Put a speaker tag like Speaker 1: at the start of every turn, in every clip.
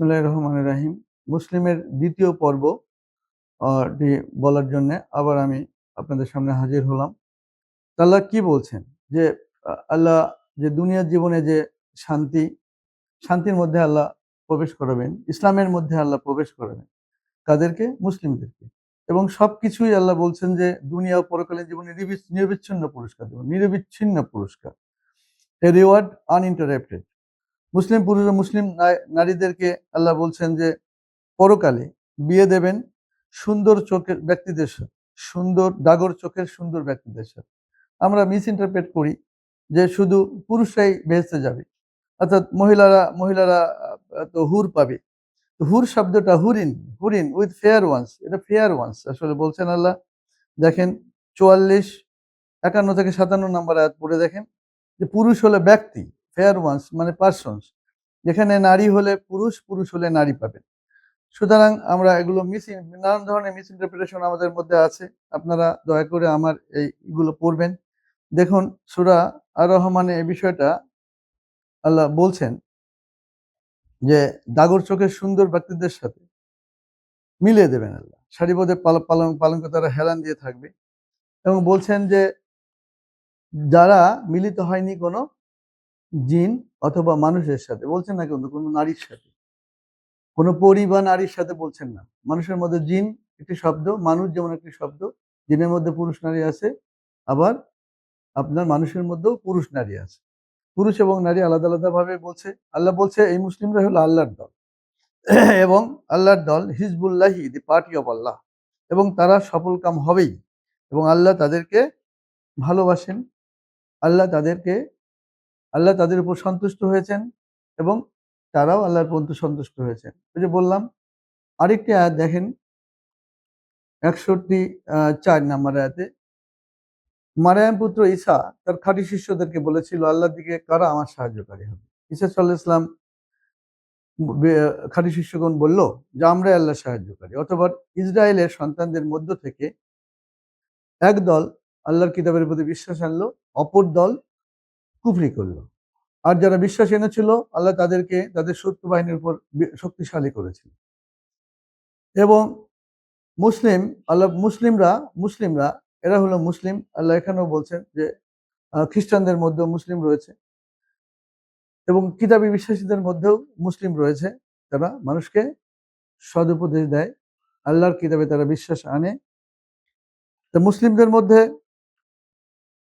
Speaker 1: বিসমুল্লাহ রহমান রাহিম। মুসলিমের দ্বিতীয় পর্ব বলার জন্য আবার আমি আপনাদের সামনে হাজির হলাম। তা আল্লাহ কি বলছেন? যে আল্লাহ যে দুনিয়ার জীবনে যে শান্তি, শান্তির মধ্যে আল্লাহ প্রবেশ করাবেন, ইসলামের মধ্যে আল্লাহ প্রবেশ করাবেন কাদেরকে মুসলিমদেরকে। এবং সবকিছুই আল্লাহ বলছেন যে, দুনিয়া ও পরকালীন জীবনে নিরবিচ্ছিন্ন পুরস্কার দেবেন নিরবিচ্ছিন্ন পুরস্কার। এ রিওয়ার্ড আনইন্টারাপ্টেড মুসলিম পুরুষ ও মুসলিম নারীদেরকে আল্লাহ বলছেন যে, পরকালে বিয়ে দেবেন সুন্দর চোখের ব্যক্তিদের সাথে, সুন্দর ডাগর চোখের সুন্দর ব্যক্তিদের সাথে। আমরা মিস ইন্টারপ্রেট করি যে শুধু পুরুষরাই বেহেস্তে যাবে, অর্থাৎ মহিলারা মহিলারা তো হুর পাবে। হুর শব্দটা হুরিন হুরিন উইথ ফেয়ার ওয়ান্স এটা ফেয়ার ওয়ান্স আসলে বলছেন আল্লাহ। দেখেন চুয়াল্লিশ, একান্ন থেকে সাতান্ন নম্বর আয়াত পড়ে দেখেন যে, পুরুষ হলে ব্যক্তি ফেয়ার ওয়ান্স মানে পার্সনস যেখানে নারী হলে পুরুষ পুরুষ হলে নারী পাবেন। সুতরাং আমরা এগুলো মিস নানান ধরনের মিস ইন্টারপ্রিটেশন আমাদের মধ্যে আছে। আপনারা দয়া করে আমার এই এগুলো পড়বেন। দেখুন, সুরা আর রহমানে এই বিষয়টা আল্লাহ বলছেন যে, দাগর চোখের সুন্দর ব্যক্তিদের সাথে মিলিয়ে দেবেন আল্লাহ। সারিপদে পালন পালন পালন করে তারা হেলান দিয়ে থাকবে। এবং বলছেন যে, যারা মিলিত হয়নি কোনো জিন অথবা মানুষের সাথে, বলছেন না কিন্তু কোনো নারীর সাথে। কোনো পরি বা নারীর সাথে বলছেন না। মানুষের মধ্যে জিন একটি শব্দ, মানুষ যেমন একটি শব্দ, জিনের মধ্যে পুরুষ নারী আছে, আবার আপনার মানুষের মধ্যেও পুরুষ নারী আছে। পুরুষ এবং নারী আলাদা আলাদা ভাবে বলছে, আল্লাহ বলছে, এই মুসলিমরা হলো আল্লাহর দল। এবং আল্লাহর দল হিজবুল্লাহি, দি পার্টি অফ আল্লাহ। এবং তারা সফল কাম হবেই। এবং আল্লাহ তাদেরকে ভালোবাসেন। আল্লাহ তাদেরকে আল্লাহ তাদের উপর সন্তুষ্ট হয়েছেন এবং তারাও আল্লাহর পর্যন্ত সন্তুষ্ট হয়েছেন। ওই যে বললাম, আরেকটি আয়াত দেখেন, একষট্টি চার নাম্বার আয়াতে, মারায়াম পুত্র ঈসা তার খাঁটি শিষ্যদেরকে বলেছিল, আল্লাহর দিকে কারা আমার সাহায্যকারী হবে? ঈসা সাল্লাহ ইসলাম খাঁটি শিষ্যগণ বলল, যে আমরাই আল্লাহ সাহায্যকারী। অথবা ইসরায়েলের সন্তানদের মধ্য থেকে এক দল আল্লাহর কিতাবের প্রতি বিশ্বাস আনলো, অপর দল কুফরি করল। আর যারা বিশ্বাস এনেছিল, আল্লাহ তাদেরকে, তাদের শত্রু বাহিনীর উপর শক্তিশালী করেছিল। এবং মুসলিম, আল্লাহ, মুসলিমরা মুসলিমরা, এরা হলো মুসলিম, আল্লাহ এখানেও বলছেন যে খ্রিস্টানদের মধ্যেও মুসলিম রয়েছে। এবং কিতাবী বিশ্বাসীদের মধ্যেও মুসলিম রয়েছে। তারা মানুষকে সদুপদেশ দেয়। আল্লাহর কিতাবে তারা বিশ্বাস আনে। তো মুসলিমদের মধ্যে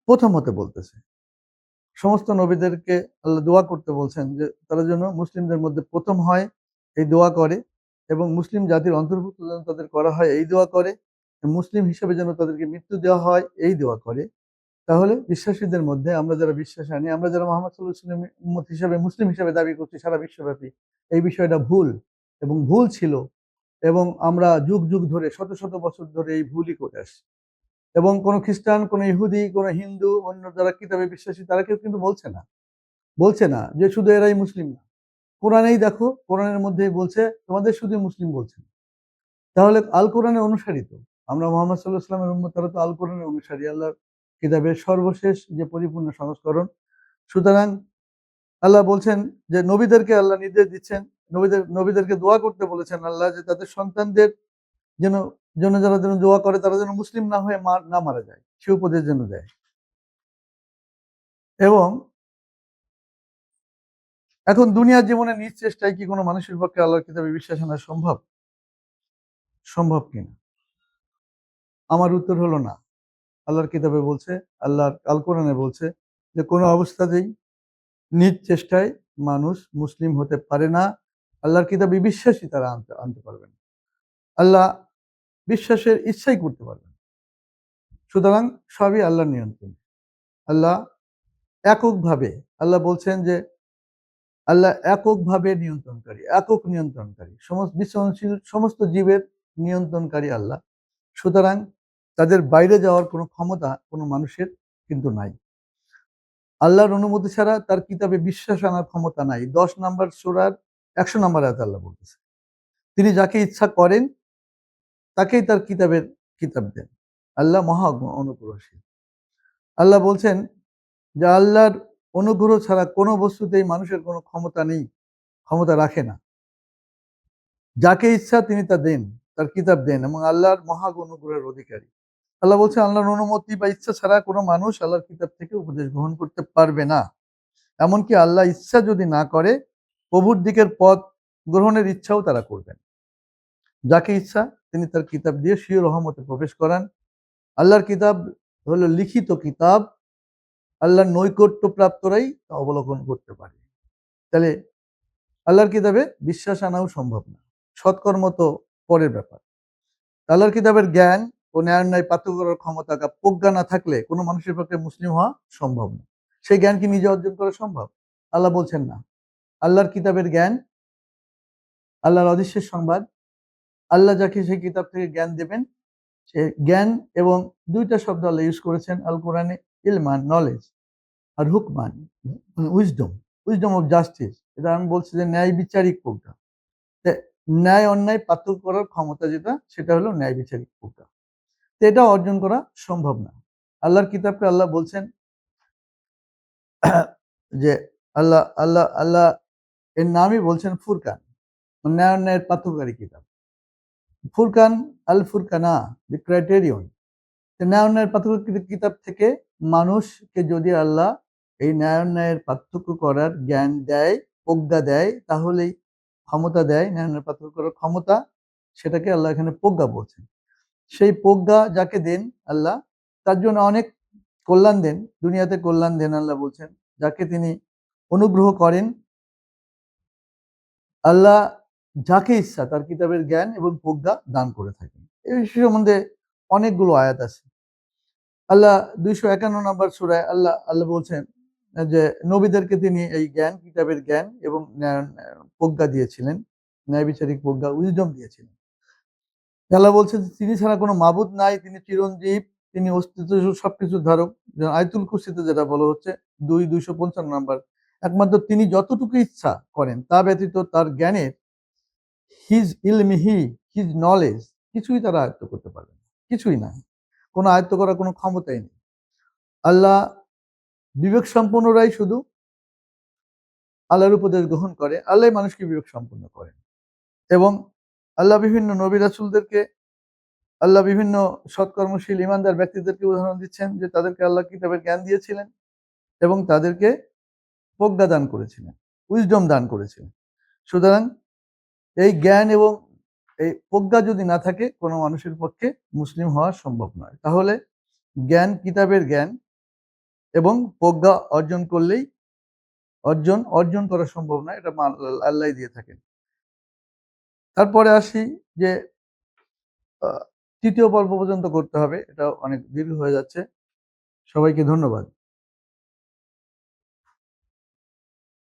Speaker 1: প্রথম হতে বলতেছে সমস্ত নবীদেরকে আল্লাহ দোয়া করতে বলছেন যে তারা যেন মুসলিমদের মধ্যে প্রথম হয় এই দোয়া করে এবং মুসলিম জাতির অন্তর্ভুক্ত যেন তাদের করা হয় এই দোয়া করে, মুসলিম হিসেবে যেন তাদেরকে মৃত্যু দেওয়া হয় এই দোয়া করে। তাহলে বিশ্বাসীদের মধ্যে আমরা যারা বিশ্বাস আনি আমরা যারা মোহাম্মদ সাল্লাহ উম্মত হিসেবে, মুসলিম হিসেবে দাবি করছি সারা বিশ্বব্যাপী, এই বিষয়টা ভুল এবং ভুল ছিল এবং আমরা যুগ যুগ ধরে, শত শত বছর ধরে এই ভুলই করে আসছি। এবং কোনো খ্রিস্টান, কোনো ইহুদি, কোনো হিন্দু, অন্য যারা কিতাবে বিশ্বাসী, তারা কেউ কিন্তু বলছে না। বলছে না যে শুধু এরাই মুসলিম না। কোরআনেই দেখো, কোরআনের মধ্যেই বলছে, তোমাদের শুধু মুসলিম বলছে। তাহলে আল কোরআনের অনুসারী তো আমরা মোহাম্মদ সাল্লাহ ইসলামের উম্মত তারা তো আল কোরআনের অনুসারী, আল্লাহর কিতাবের সর্বশেষ যে পরিপূর্ণ সংস্করণ। সুতরাং আল্লাহ বলছেন যে নবীদেরকে আল্লাহ নির্দেশ দিচ্ছেন, নবীদের, নবীদেরকে দোয়া করতে বলেছেন আল্লাহ যে তাদের সন্তানদের যেন জন্য যারা যেন দোয়া করে, তারা যেন মুসলিম না হয়ে না মারা যায়, সে উপদেশ যেন দেয়। এবং এখন দুনিয়ার জীবনে নিজ চেষ্টায় কি কোনো মানুষের পক্ষে আল্লাহর কিতাবে বিশ্বাস আনা সম্ভব? সম্ভব কিনা আমার উত্তর হলো না। আল্লাহর কিতাবে বলছে, আল্লাহর, আল কোরআনে বলছে যে কোনো অবস্থাতেই নিজ চেষ্টায় মানুষ মুসলিম হতে পারে না। আল্লাহর কিতাবে বিশ্বাসই তারা আনতে আনতে পারবে না। আল্লাহ বিশ্বাসের ইচ্ছাই করতে পারবেন সুতরাং সবই আল্লাহর নিয়ন্ত্রণ। আল্লাহ এককভাবে, আল্লাহ বলছেন যে আল্লাহ এককভাবে নিয়ন্ত্রণকারী, একক নিয়ন্ত্রণকারী, সমস্ত বিশ্বনশীল সমস্ত জীবের নিয়ন্ত্রণকারী আল্লাহ। সুতরাং তাদের বাইরে যাওয়ার কোনো ক্ষমতা কোনো মানুষের কিন্তু নাই। আল্লাহর অনুমতি ছাড়া তার কিতাবে বিশ্বাস আনার ক্ষমতা নাই। দশ নম্বর সোরার একশো নম্বর আয়াত আল্লাহ বলতেছে, তিনি যাকে ইচ্ছা করেন তাকেই তার কিতাবের কিতাব দেন। আল্লাহ মহা অনুগ্রহশীল। আল্লাহ বলছেন যে আল্লাহর অনুগ্রহ ছাড়া কোনো বস্তুতেই মানুষের কোনো ক্ষমতা নেই, ক্ষমতা রাখে না। যাকে ইচ্ছা তিনি তা দেন, তার কিতাব দেন এবং আল্লাহর মহা অনুগ্রহের অধিকারী। আল্লাহ বলছে আল্লাহর অনুমতি বা ইচ্ছা ছাড়া কোনো মানুষ আল্লাহর কিতাব থেকে উপদেশ গ্রহণ করতে পারবে না। এমনকি আল্লাহ ইচ্ছা যদি না করে, প্রভুর দিকের পথ গ্রহণের ইচ্ছাও তারা করবেন। যাকে ইচ্ছা তিনি তার কিতাব দিয়ে শিও রহমতে প্রবেশ করান। আল্লাহর কিতাব হলো লিখিত কিতাব। আল্লাহর নৈকট্য প্রাপ্তরাই তা অবলোকন করতে পারে। তাহলে আল্লাহর কিতাবে বিশ্বাস আনাও সম্ভব না। সৎকর্ম তো পরের ব্যাপার। আল্লাহর কিতাবের জ্ঞান ও ন্যায় ন্যায় পার্থক্য করার ক্ষমতা বা প্রজ্ঞা না থাকলে কোনো মানুষের পক্ষে মুসলিম হওয়া সম্ভব না। সেই জ্ঞান কি নিজে অর্জন করা সম্ভব? আল্লাহ বলছেন না। আল্লাহর কিতাবের জ্ঞান, আল্লাহর অদৃশ্যের সংবাদ আল্লাহ যাকে সেই কিতাব থেকে জ্ঞান দেবেন, সে জ্ঞান এবং দুইটা শব্দ আল্লাহ ইউজ করেছেন আল কোরআনে ইলমান নলেজ আর হুকমান উইজডম উইজডম অফ জাস্টিস এটা আমি বলছি যে ন্যায় বিচারিক প্রজ্ঞা ন্যায় অন্যায় পার্থক্য করার ক্ষমতা যেটা, সেটা হলো ন্যায় বিচারিক প্রজ্ঞা তো এটা অর্জন করা সম্ভব না। আল্লাহর কিতাবকে আল্লাহ বলছেন যে আল্লাহ আল্লাহ আল্লাহ, এর নামই বলছেন ফুরকান। ন্যায় অন্যায়ের পার্থক্যকারী কিতাব। ফুরকান আল ফুরকানা দি ক্রাইটেরিয়ন ন্যায় অন্যায়ের পার্থক্য কিতাব থেকে মানুষকে যদি আল্লাহ এই ন্যায় অন্যায়ের পার্থক্য করার জ্ঞান দেয়, প্রজ্ঞা দেয়, তাহলেই ক্ষমতা দেয় ন্যায় অন্যায়ের পার্থক্য করার ক্ষমতা, সেটাকে আল্লাহ এখানে প্রজ্ঞা বলছেন। সেই প্রজ্ঞা যাকে দেন আল্লাহ, তার জন্য অনেক কল্যাণ দেন, দুনিয়াতে কল্যাণ দেন আল্লাহ বলছেন, যাকে তিনি অনুগ্রহ করেন, আল্লাহ যাকে ইচ্ছা তার কিতাবের জ্ঞান এবং প্রজ্ঞা দান করে থাকেন। এই সম্বন্ধে অনেকগুলো আয়াত আছে। আল্লাহ দুইশো একান্ন নম্বর সুরায় আল্লাহ আল্লাহ বলছেন যে, নবীদেরকে তিনি এই জ্ঞান, কিতাবের জ্ঞান এবং প্রজ্ঞা দিয়েছিলেন। ন্যায় বিচারিক প্রজ্ঞা উইজডম দিয়েছিলেন। আল্লাহ বলছেন তিনি ছাড়া কোনো মাবুদ নাই, তিনি চিরঞ্জীব, তিনি অস্তিত্ব সবকিছুর ধারক। আয়তুল কুসিতে যেটা বলা হচ্ছে, দুই, দুইশো পঞ্চান্ন নাম্বার। একমাত্র তিনি যতটুকু ইচ্ছা করেন, তা ব্যতীত তার জ্ঞানের হিজ ইলমিহি হিজ নলেজ কিছুই তারা আয়ত্ত করতে পারবে না। কিছুই না। কোনো আয়ত্ত করার কোনো ক্ষমতাই নেই। আল্লাহ বিবেক সম্পন্নরাই শুধু আল্লাহর উপদেশ গ্রহণ করে আল্লাহ মানুষকে বিবেক সম্পন্ন করেন। এবং আল্লাহ বিভিন্ন নবী রাসুলদেরকে, আল্লাহ বিভিন্ন সৎকর্মশীল ইমানদার ব্যক্তিদেরকে উদাহরণ দিচ্ছেন যে তাদেরকে আল্লাহ কিতাবের জ্ঞান দিয়েছিলেন এবং তাদেরকে প্রজ্ঞা দান করেছিলেন উইজডম দান করেছিলেন। সুতরাং এই জ্ঞান এবং এই প্রজ্ঞা যদি না থাকে, কোনো মানুষের পক্ষে মুসলিম হওয়া সম্ভব নয়। তাহলে জ্ঞান কিতাবের জ্ঞান এবং প্রজ্ঞা অর্জন করলেই অর্জন অর্জন করা সম্ভব নয়, এটা আল্লাহ দিয়ে থাকেন। তারপরে আসি যে তৃতীয় পর্ব পর্যন্ত করতে হবে এটা অনেক দীর্ঘ হয়ে যাচ্ছে। সবাইকে ধন্যবাদ।